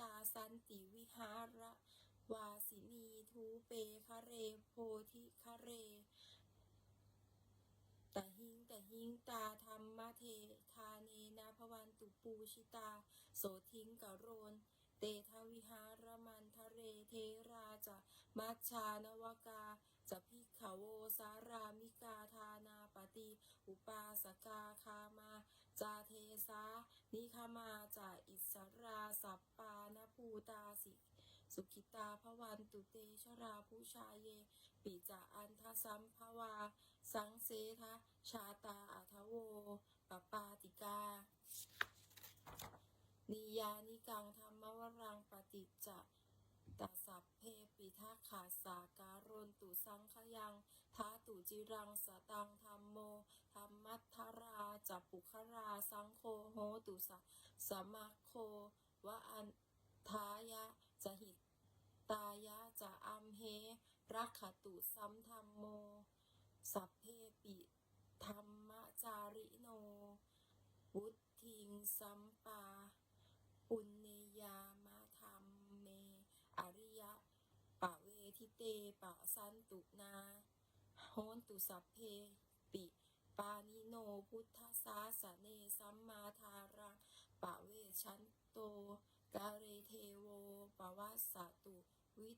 ตาสันติวิหารวาสินีทูเปคะเรโพธิคะเรตหิงตหิงตาธรรมเททาเนนะพวันตุปูชิตา โสทิงกะโรน เตทวิหารมันทะเรเทราจะมัชชานวกาจะพิกขโวสารามิกาทานาปฏิ อุปาสกาคามา จาเทสา นิคมาจะอิสราสัปปานภูตาสิสุขิตาพวันตุเตชราผู้ชายเย ปิจาอันทสัมภวา สังเสทะชาตาอัทโวปปาติกานิยานิกังธรรมวรังปฏิจจตัสสัพเพปิทักขาสาการนตุสังขยัง ท้าตุจิรังสตังธรรมโม ธรรมัทธราจัปปุคราสังโฆโหตุสะสมัคโควะอันทายะจะหิตตายะจะอัมเหรักขตุสัมธรรมโม สัพเพปิธรรมจาริโนวุทิงสัมปาปุณเนยามาธรรมเม อริยะปะเวทิเตปะสันตุนาโหนตุสัพเพปิ ปานิโนพุทธสาสเนสัมมาทารังปะเวชันโตกาเรเทโวปวัสสตุวิ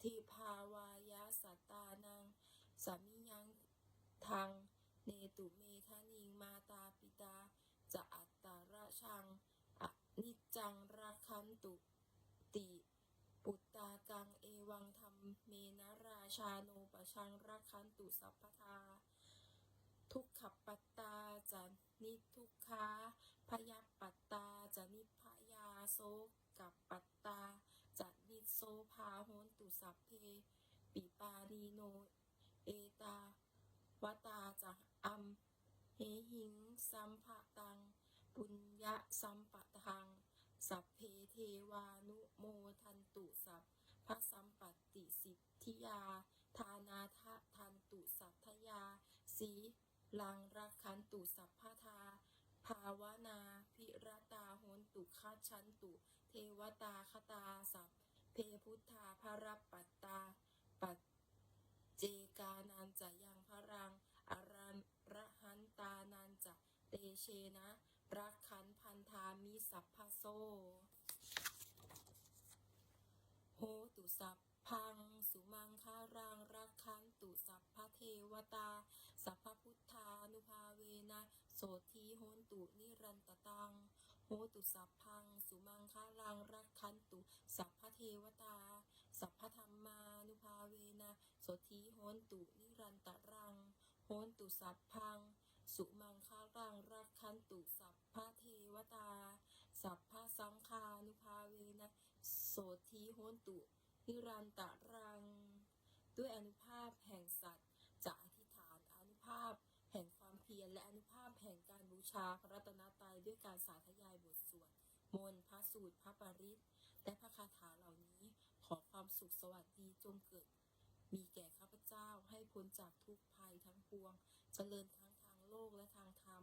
ทิภาวายาสตานังสามิยังทางเนตุเมทานิงมาตาปิตา จะอัตตาระชังอนิจังราคันตุติ ปุตตากังเอวังธรรมเมนะราชาโนปชังราคันตุสัพพทา ทุกขปัตตาจะนิทุกขาพยัปปัตตาจะนิพยาโซกับปัตตาจะนิโซภาโหนตุสัพเพ ปิปานีโน เอตาวตาจะอัมเหหิงสัมภะตัง ปุญญะสัมปะทัง สัพเพเทวานุโมทันตุสัพพะสัมปติสิทธิยา ทานาทะทันตุสัทธยาสี ลังรักขันตุสัพพทา ภาวนา พิรตาโหนตุคัจฉันตุ เทวตาคตาสัพเพพุทธาภรปัตตา ปัจเจกานันจะยังพรังอรันระหันตานันจะเตเชนะ รักขันพันธามิสัพพโซโหตุสัพพังสุมังคารังรักขันตุสัพพเทวตา นุภาเวนะโสทีโหนตุนิรันตตัง โหตุสัพพัง สุมังคารังรักขันตุ สัพพเทวตา สัพพธรรมานุภาเวนะโสทีโหนตุนิรันตรัง โหนตุสัพพัง สุมังคารังรักขันตุสัพพเทวตา สัพพสังฆานุภาเวนะโสทีโหนตุนิรันตรัง ด้วยอนุภาพแห่งสัตว์ ชาพระรัตนตรัยด้วยการสาธยายบทสวดมนต์พระสูตรพระปริตและพระคาถาเหล่านี้ขอความสุขสวัสดีจงเกิด มีแก่ข้าพเจ้าให้พ้นจากทุกภัยทั้งปวง เจริญทั้งทางโลกและทางธรรม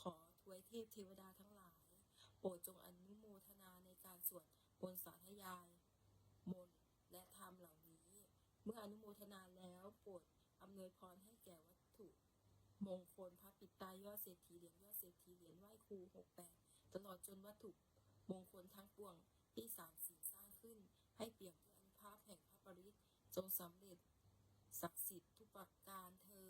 ขอทวยเทพเทวดาทั้งหลาย โปรดจงอนุโมทนาในการสวดมนต์สาธยาย มนต์และธรรมเหล่านี้ เมื่ออนุโมทนาแล้วโปรดอำนวยพรให้แก่วัตถุ มงคลพระปิด ภู68 ตลอดจนวัตถุมงคลทั้งปวงที่สามสิ่งสร้างขึ้น ให้เปี่ยมด้วยอนุภาพแห่งพระปริตจงสำเร็จศักดิ์สิทธิ์ทุกประการเทอ